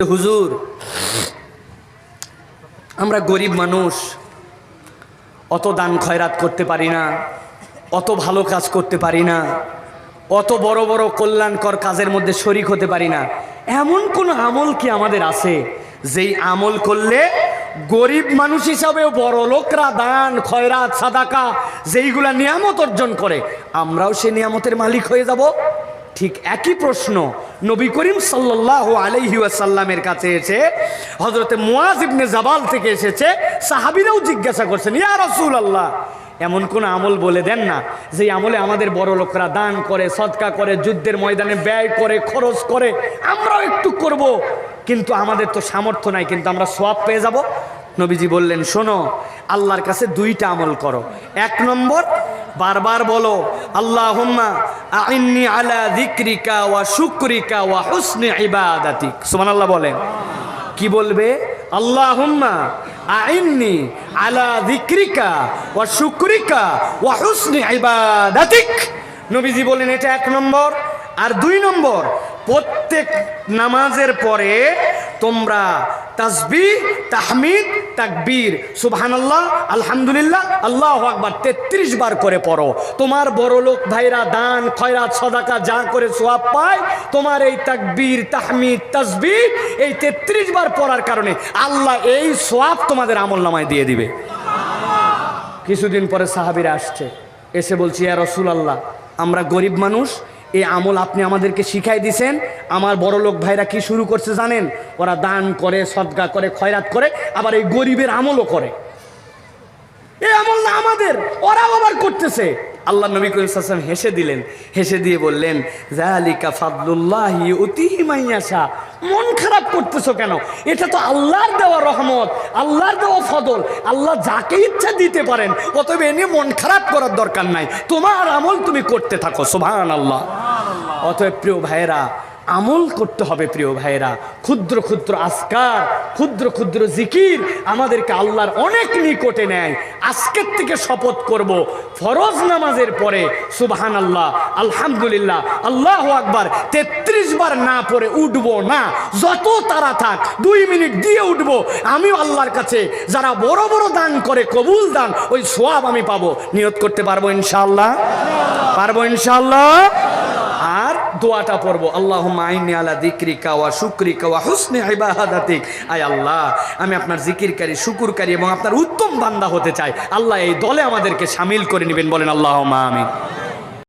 হুজুর, আমরা গরিব মানুষ, অত দান খয়রাত করতে পারি না, অত ভালো কাজ করতে পারি না, অত বড় বড় কল্যাণকর কাজের মধ্যে শরিক হতে পারি না। এমন কোন আমল কি আমাদের আছে যেই আমল করলে গরিব মানুষ হিসাবেও বড় লোকরা দান, খয়রাত, সাদাকা, যেইগুলা নিয়ামত অর্জন করে, আমরাও সে নিয়ামতের মালিক হয়ে যাব? ঠিক একই প্রশ্ন নবী করিম সাল্লাহ আলাইহি ওয়াসাল্লামের কাছে এসে হজরতে মুয়াজ ইবনে জাবাল থেকে এসেছে, সাহাবিরাও জিজ্ঞাসা করছেন, ইয়া রসুল আল্লাহ এমন কোন আমল বলে দেন না, যে আমলে আমাদের বড় লোকরা দান করে, সদকা করে, যুদ্ধের ময়দানে ব্যয় করে, খরচ করে, আমরাও একটু করব, কিন্তু আমাদের তো সামর্থ্য নাই, কিন্তু আমরা সব পেয়ে যাব। নবীজি বললেন, শোনো, আল্লাহর কাছে দুইটা আমল করো। এক নম্বর, বারবার বলো আল্লাহ আইন্নি আলা দিক্রিকা ওয়া শুক্রিকা ওয়া হুসনি ইবাদাতিক। সুবহানাল্লাহ বলেন। কি বলবে? আল্লাহ আইন্নি আলা দিক্রিকা ওয়া শুক্রিকা ওয়া হুসনি ইবাদাতিক। নবীজি বলেন, এটা এক নম্বর। আর দুই নম্বর, প্রত্যেক নামাজের পরে তোমরা তাসবি, তাহমিদ, তাকবীর। সুবহানাল্লাহ, আলহামদুলিল্লাহ, আল্লাহ আকবার, তেত্রিশ বার করে পড়ো। তোমার বড় লোক ভাইরা দান, খয়রাত, সদাকা, যা করে সোয়াব পায়, তোমার এই তাকবীর, তাহমিদ, তাসবি এই তেত্রিশ বার পড়ার কারণে আল্লাহ এই সোয়াব তোমাদের আমল নামায় দিয়ে দিবে। কিছুদিন পরে সাহাবিরা আসছে, এসে বলছি, ইয়া রসুল আল্লাহ আমরা গরিব মানুষ এই আমল আপনি আমাদেরকে শিখাই দিছেন। আমার বড় লোক ভাইরা কি শুরু করছে জানেন? ওরা দান করে সদগা করে, খয়রাত করে, আবার এই গরিবের আমলও করে। এই আমল না আমাদের, ওরাও আবার করতেছে। আল্লাহ নবী করিম হেসে দিলেন, হেসে দিয়ে বললেন জালিকা ফাদলুল্লাহি উতিহি মাইয়াশা মন খারাপ করতেছো কেন? এটা তো আল্লাহর দেওয়া রহমত, আল্লাহর দেওয়া ফদল। আল্লাহ যাকে ইচ্ছা দিতে পারেন, অতএব এ নিয়ে মন খারাপ করার দরকার নাই। তোমার আমল তুমি করতে থাকো সোভান আল্লাহ অতএব প্রিয় ভাইয়েরা আমল করতে হবে, প্রিয় ভাইয়েরা। ক্ষুদ্র ক্ষুদ্র আসকার ক্ষুদ্র ক্ষুদ্র জিকির আমাদেরকে আল্লাহর অনেক নিকটে নেয়। আজকের থেকে শপথ করব, ফরজ নামাজের পরে সুবহান আল্লাহ আলহামদুলিল্লাহ, আল্লাহ আকবার, তেত্রিশ বার না পরে উঠব না। যত তারা থাক, দুই মিনিট দিয়ে উঠবো। আমিও আল্লাহর কাছে যারা বড় বড় দান করে, কবুল দান, ওই সোয়াব আমি পাবো। নিয়ত করতে পারব ইনশাল্লাহ পারব ইনশাআল্লাহ? আর দোয়াটা পড়ব। আল্লাহ আইনি আলা দিক্রিকা কাওয়া শুক্রিকা ওয়া হুসনে ইবাহাদাতিক আয় আল্লাহ, আমি আপনার জিকিরকারী শুকুরকারী এবং আপনার উত্তম বান্দা হতে চাই। আল্লাহ এই দলে আমাদেরকে সামিল করে নেবেন। বলেন আল্লাহ মা আমিন।